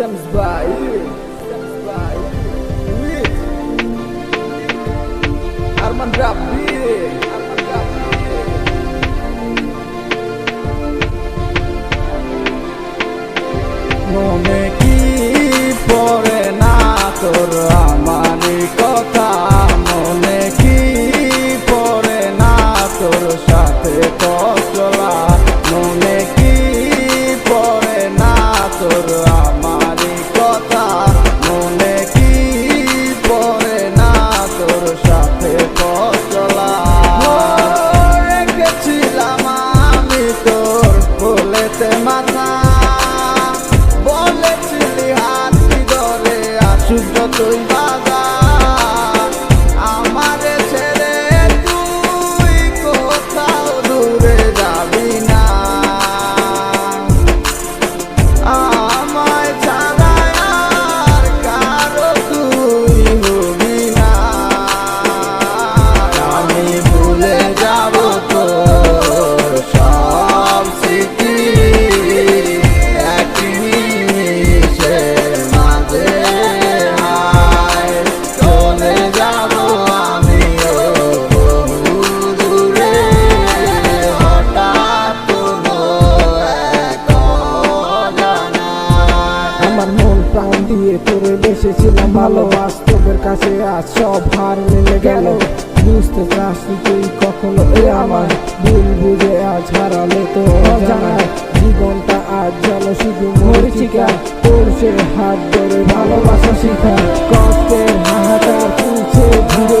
Stems by Stems by With Arman Rabbi Arman Rabbi মনে কি পড়ে না তোর আমারই কথা মনে কি পড়ে না তোর সাথে কসলা মনে মন প্রাণ দিয়ে তোরে বেসেছিলাম ভালো বাস্তবের কাছে। আজ সব হার মিলে গেল। বুঝতে চাসনি তুই কখনো এ আমার ভুল বুঝে আজ হারালে তো অজানায় জীবনটা আজ যেন শুধু মরিচিকা। তোর সে হাত ধরে ভালোবাসা শিখা। কষ্টের হাহাকার তুলছে ধীরে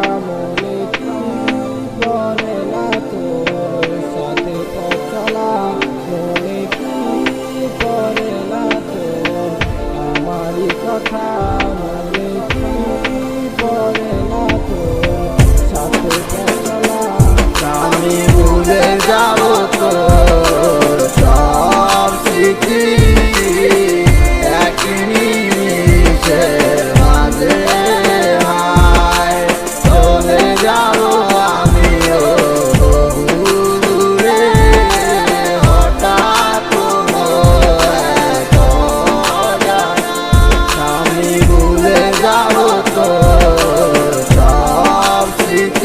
şehit